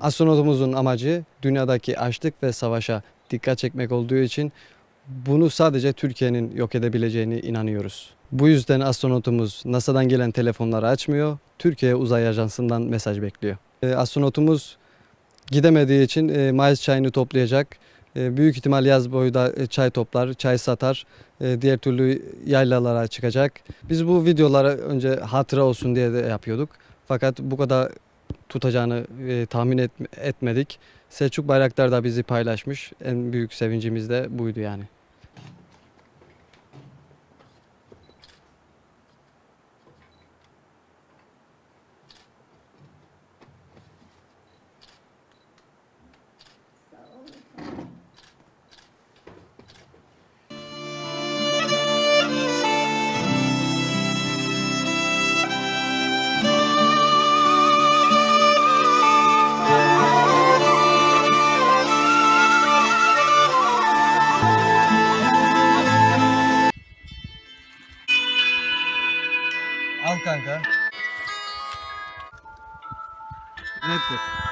Astronotumuzun amacı dünyadaki açlık ve savaşa dikkat çekmek olduğu için bunu sadece Türkiye'nin yok edebileceğini inanıyoruz. Bu yüzden astronotumuz NASA'dan gelen telefonları açmıyor, Türkiye Uzay Ajansı'ndan mesaj bekliyor. E, Astronotumuz gidemediği için e, Mayıs çayını toplayacak. E, Büyük ihtimal yaz boyu da çay toplar, çay satar. Diğer türlü yaylalara çıkacak. Biz bu videoları önce hatıra olsun diye de yapıyorduk. Fakat bu kadar tutacağını e, tahmin et- etmedik. Selçuk Bayraktar da bizi paylaşmış. En büyük sevincimiz de buydu yani. kanka. Laptop.